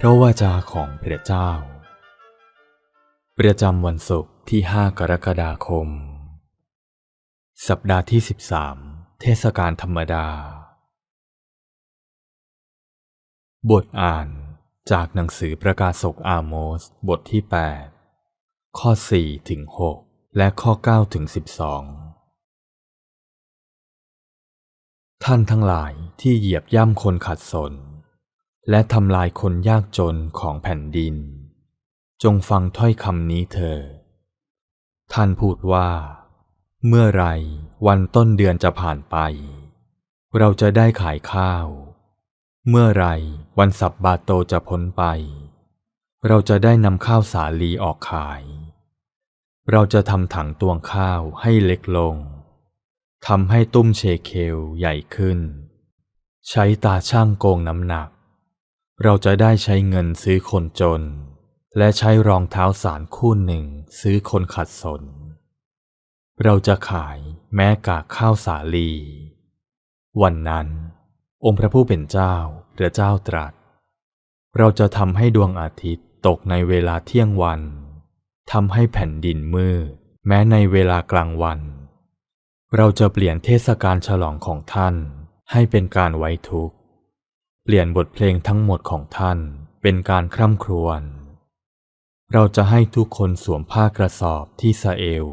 พระวาจาของพระเจ้า ประจำวันศุกร์ที่ 5 กรกฎาคม สัปดาห์ที่ 13 เทศกาลธรรมดา บทอ่านจากหนังสือประกาศกอาโมส บทที่ 8 ข้อ 4 ถึง 6 และข้อ 9 ถึง 12 ท่านทั้งหลายที่เหยียบย่ำคนขัดสน และทำลายคนยากจนของแผ่นดิน จงฟังถ้อยคำนี้เถอะท่านพูดว่า เมื่อไรวันต้นเดือนจะผ่านไป เราจะได้ขายข้าว เมื่อไรวันสับบาโตจะพ้นไป เราจะได้นำข้าวสาลีออกขาย เราจะทำถังตวงข้าวให้เล็กลงทำให้ตุ้มเชเคลใหญ่ขึ้น ใช้ตาช่างโกงน้ำหนัก เราจะได้ใช้เงินซื้อคนจน และใช้รองเท้าสารคู่หนึ่งซื้อคนขัดสน เราจะขายแม้กากข้าวสาลี วันนั้น องค์พระผู้เป็นเจ้าพระเจ้าตรัส เราจะทำให้ดวงอาทิตย์ตกในเวลาเที่ยงวันทำให้แผ่นดินมืดแม้ในเวลากลางวัน เราจะเปลี่ยนเทศกาลฉลองของท่านให้เป็นการไว้ทุกข์ เปลี่ยนบทเพลงทั้งหมดของท่านเป็นการคร่ำครวญ เราจะให้ทุกคนสวมผ้ากระสอบที่สะเอว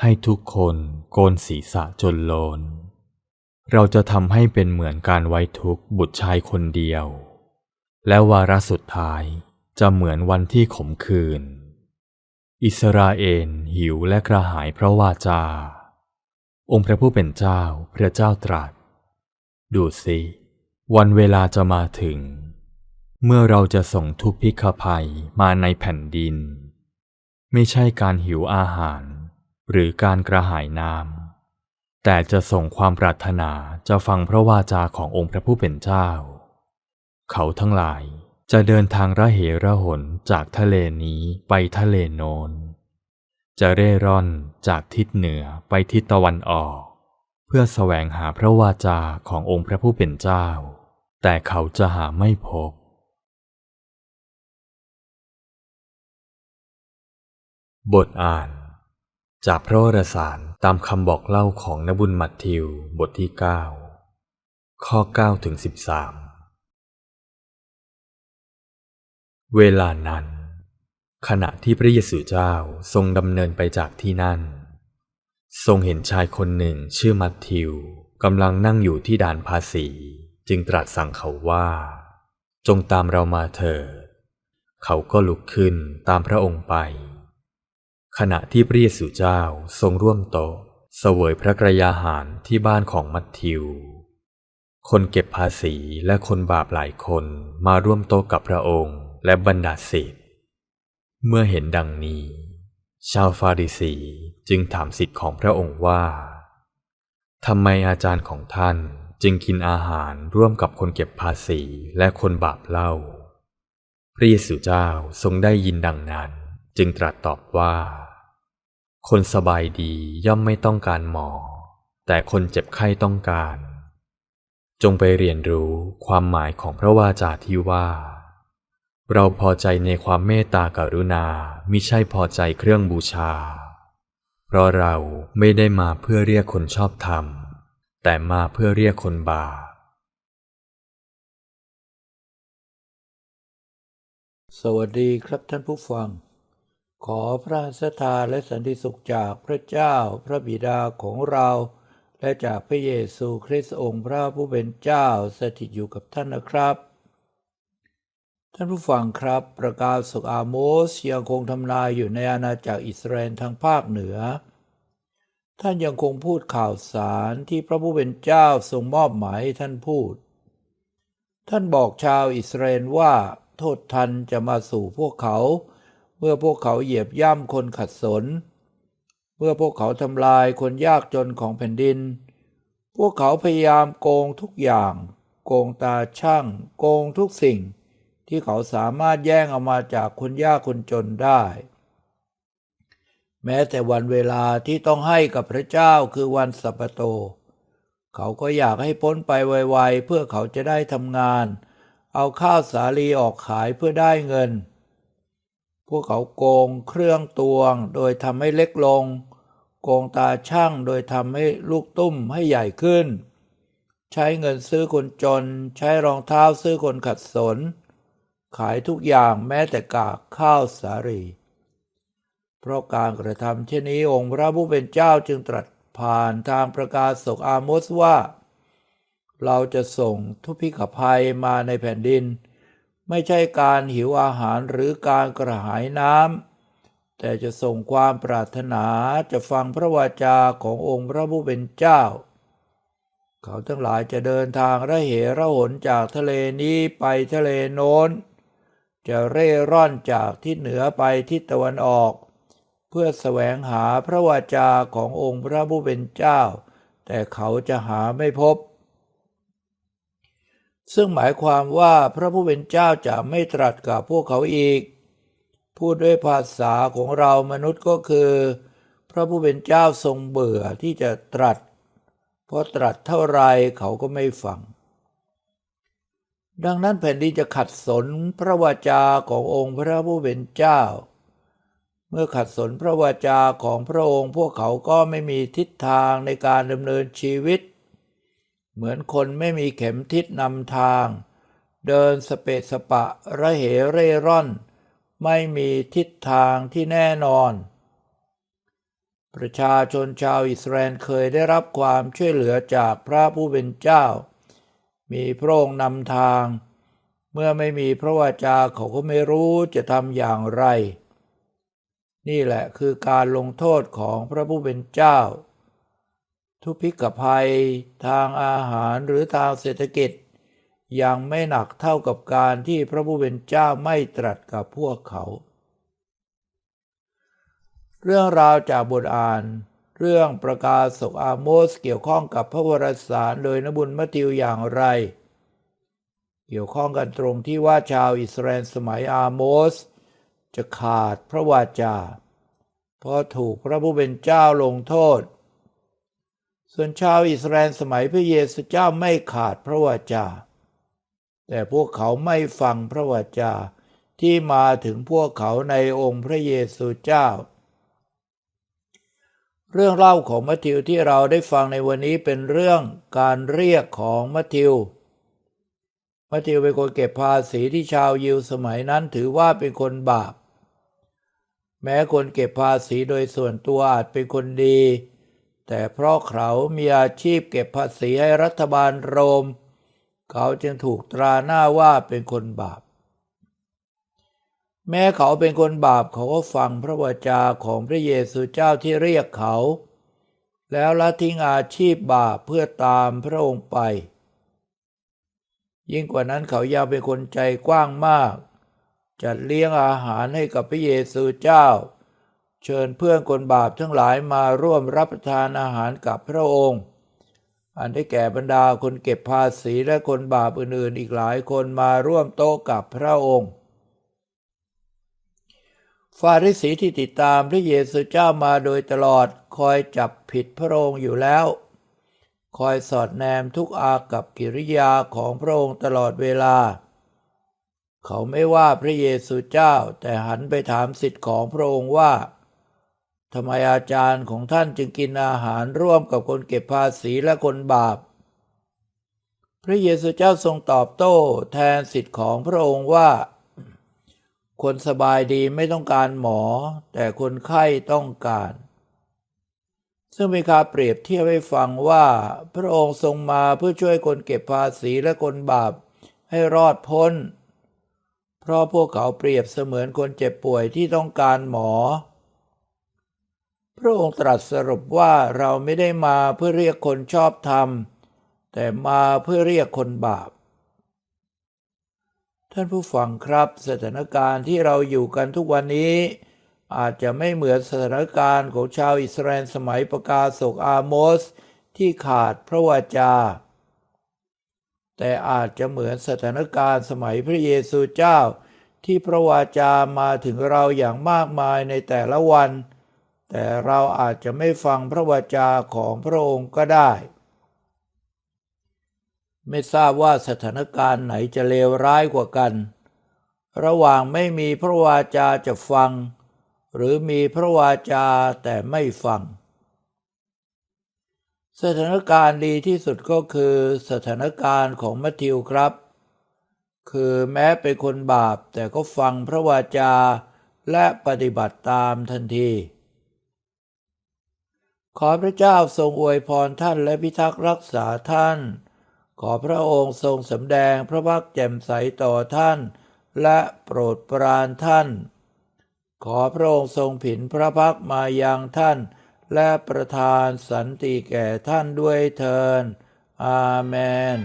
ให้ทุกคนโกนศีรษะจนโลน เราจะทำให้เป็นเหมือนการไว้ทุกบุตรชายคนเดียว และวาระสุดท้ายจะเหมือนวันที่ขมขื่น อิสราเอลหิวและกระหายเพราะวาจา องค์พระผู้เป็นเจ้าพระเจ้าตรัส ดูสิ วันเวลาจะมาถึง เมื่อเราจะส่งทุกพิกภัยมาในแผ่นดิน ไม่ใช่การหิวอาหาร หรือการกระหายน้ำแต่จะส่งความปรารถนาจะฟังพระวาจาขององค์พระผู้เป็นเจ้า เขาทั้งหลายจะเดินทางระเหระหนจากทะเลนี้ไปทะเลโนนจะเร่ร่อนจากทิศเหนือไปทิศตะวันออก เพื่อแสวงหาพระวาจาขององค์พระผู้เป็นเจ้า แต่เขาจะหาไม่พบ บทอ่าน จากพระวรสารตามคำบอกเล่าของนบุญมัทธิวบทที่ 9 ข้อ9ถึง13 เวลานั้น ขณะที่พระเยซูเจ้าทรงดำเนินไปจากที่นั่น ทรงเห็นชายคนหนึ่งชื่อมัทธิวกำลังนั่งอยู่ที่ด่านภาษี จึงตรัสสั่งเขาว่า จงตามเรามาเถิด เขาก็ลุกขึ้นตามพระองค์ไป ขณะที่พระเยซูเจ้าทรงร่วมโต๊ะเสวยพระกรยาหารที่บ้านของมัทธิว คนเก็บภาษีและคนบาปหลายคนมาร่วมโต๊ะกับพระองค์และบรรดาศิษย์เมื่อเห็นดังนี้ ชาวฟาริสีจึงถามสิทธิ์ของพระองค์ว่าทำไมอาจารย์ของท่านจึงกินอาหารร่วมกับคนเก็บภาษีและคนบาปเล่า พระเยซูเจ้าทรงได้ยินดังนั้น จึงตรัสตอบว่า คนสบายดีย่อมไม่ต้องการหมอ แต่คนเจ็บไข้ต้องการ จงไปเรียนรู้ความหมายของพระวาจาที่ว่า เราพอใจในความเมตตากรุณามิใช่พอใจเครื่องบูชา เพราะเราไม่ได้มาเพื่อเรียกคนชอบธรรม แต่มาเพื่อเรียกคนบาปสวัสดีครับท่านผู้ฟัง ขอพระสถาและสันติสุขจากพระเจ้าพระบิดาของเรา และจากพระเยซูคริสต์องค์พระผู้เป็นเจ้าสถิตอยู่กับท่านนะครับ ท่านผู้ฟังครับ ประกาศสุกอาโมสยังคงทำนายอยู่ในอาณาจักรอิสราเอลทางภาคเหนือ ท่านยังคงพูดข่าวสารที่พระผู้เป็นเจ้าทรงมอบหมายให้ท่านพูด ท่านบอกชาวอิสราเอลว่า โทษทันจะมาสู่พวกเขา เมื่อพวกเขาเหยียบย่ำคนขัดสน เมื่อพวกเขาทำลายคนยากจนของแผ่นดิน พวกเขาพยายามโกงทุกอย่าง โกงตาช่าง โกงทุกสิ่ง ที่เขาสามารถแย่งเอามาจากคนยากคนจนได้ แม้แต่วันเวลาที่ต้องให้กับพระเจ้าคือวันสัปโต เขาก็อยากให้พ้นไปไวๆ เพื่อเขาจะได้ทำงาน เอาข้าวสาลีออกขายเพื่อได้เงิน พวกเขาโกงเครื่องตวงโดยทำให้เล็กลง โกงตาช่างโดยทำให้ลูกตุ้มให้ใหญ่ขึ้น ใช้เงินซื้อคนจน ใช้รองเท้าซื้อคนขัดสน ขายทุกอย่างแม้แต่กากข้าวสาลีเพราะการกระทำเช่นนี้องค์พระผู้เป็นเจ้าจึงตรัสผ่านทางประกาศศกอาโมสว่า เราจะส่งทุพพิกภัยมาในแผ่นดิน ไม่ใช่การหิวอาหารหรือการกระหายน้ำแต่จะส่งความปรารถนาจะฟังพระวาจาขององค์พระผู้เป็นเจ้า เขาทั้งหลายจะเดินทางระเหระหนจากทะเลนี้ไปทะเลโน้น จะเร่ร่อนจากทิศเหนือไปทิศตะวันออก เพื่อแสวงหาพระวาจาขององค์พระผู้เป็นเจ้า แต่เขาจะหาไม่พบ ซึ่งหมายความว่าพระผู้เป็นเจ้าจะไม่ตรัสกับพวกเขาอีก พูดด้วยภาษาของเรามนุษย์ก็คือ พระผู้เป็นเจ้าทรงเบื่อที่จะตรัส เพราะตรัสเท่าไรเขาก็ไม่ฟัง ดังนั้นแผ่นดินจะขัดสนพระวาจาขององค์พระผู้เป็นเจ้า เมื่อขัดสนพระวาจาของพระองค์ พวกเขาก็ไม่มีทิศทางในการดำเนินชีวิต เหมือนคนไม่มีเข็มทิศนำทาง เดินสเปสปะระเหเร่ร่อน ไม่มีทิศทางที่แน่นอน ประชาชนชาวอิสราเอลเคยได้รับความช่วยเหลือจากพระผู้เป็นเจ้า มีพระองค์นำทาง เมื่อไม่มีพระวาจาเขาก็ไม่รู้จะทำอย่างไร นี่แหละคือการลงโทษของพระผู้เป็นเจ้า ทุพพิกภัยทางอาหารหรือทางเศรษฐกิจ ยังไม่หนักเท่ากับการที่พระผู้เป็นเจ้าไม่ตรัสกับพวกเขา เรื่องราวจากบทอ่าน เรื่องประกาศศกอาโมสเกี่ยวข้องกับพระวรสารโดยนบุญมัทธิวอย่างไร เกี่ยวข้องกันตรงที่ว่าชาวอิสราเอลสมัยอาโมส จะขาดพระวาจา เพราะถูกพระผู้เป็นเจ้าลงโทษ ส่วนชาวอิสราเอลสมัยพระเยซูเจ้าไม่ขาดพระวาจา แต่พวกเขาไม่ฟังพระวาจาที่มาถึงพวกเขาในองค์พระเยซูเจ้า เรื่องเล่าของมัทธิวที่เราได้ฟังในวันนี้เป็นเรื่องการเรียกของมัทธิว มัทธิวเป็นคนเก็บภาษีที่ชาวยิวสมัยนั้นถือว่าเป็นคนบาป แม้คนเก็บภาษีโดยส่วนตัวอาจเป็นคนดี แต่เพราะเขามีอาชีพเก็บภาษีให้รัฐบาลโรม เขาจึงถูกตราหน้าว่าเป็นคนบาป แม้เขาเป็นคนบาปเขาก็ฟังพระวจาของพระเยซูเจ้าที่เรียกเขา แล้วละทิ้งอาชีพบาปเพื่อตามพระองค์ไป ยิ่งกว่านั้นเขายังเป็นคนใจกว้างมาก จัดเลี้ยงอาหารให้กับพระเยซูเจ้า เชิญเพื่อนคนบาปทั้งหลายมาร่วมรับประทานอาหารกับพระองค์ อันได้แก่บรรดาคนเก็บภาษีและคนบาปอื่นๆ อีกหลายคนมาร่วมโต๊ะกับพระองค์ ฟาริสีที่ติดตามพระเยซูเจ้ามาโดยตลอดคอยจับผิดพระองค์อยู่แล้ว คอยสอดแนมทุกอากับกิริยาของพระองค์ตลอดเวลา เขาไม่ว่าพระเยซูเจ้าแต่หันไปถามสิทธิ์ของพระองค์ว่าทำไมอาจารย์ของท่านจึงกินอาหารร่วมกับคนเก็บภาษีและคนบาป พระเยซูเจ้าทรงตอบโต้แทนสิทธิ์ของพระองค์ว่า คนสบายดีไม่ต้องการหมอ แต่คนไข้ต้องการ ซึ่งมีการเปรียบเทียบให้ฟังว่า พระองค์ทรงมาเพื่อช่วยคนเก็บภาษีและคนบาปให้รอดพ้น เพราะพวกเขาเปรียบเสมือนคนเจ็บป่วยที่ต้องการหมอ พระองค์ตรัสสรุปว่าเราไม่ได้มาเพื่อเรียกคนชอบธรรม แต่มาเพื่อเรียกคนบาป ท่านผู้ฟังครับสถานการณ์ที่เราอยู่กันทุกวันนี้ อาจจะไม่เหมือนสถานการณ์ของชาวอิสราเอลสมัยประกาศกอาโมสที่ขาดพระวจา แต่อาจจะเหมือนสถานการณ์สมัยพระเยซูเจ้า ที่พระวจามาถึงเราอย่างมากมายในแต่ละวัน แต่เราอาจจะไม่ฟังพระวจาของพระองค์ก็ได้ ไม่ทราบว่าสถานการณ์ไหนจะเลวร้ายกว่ากัน ระหว่างไม่มีพระวาจาจะฟัง หรือมีพระวาจาแต่ไม่ฟัง สถานการณ์ดีที่สุดก็คือสถานการณ์ของมัทธิวครับ คือแม้เป็นคนบาปแต่ก็ฟังพระวาจาและปฏิบัติตามทันทีขอพระเจ้าทรงอวยพรท่านและพิทักษ์รักษาท่าน ขอพระองค์ทรงสำแดงพระพักแจ่มใสต่อท่าน และโปรดปรานท่าน ขอพระองค์ทรงผินพระพักมายังท่าน และประทานสันติแก่ท่านด้วยเทินอาเมน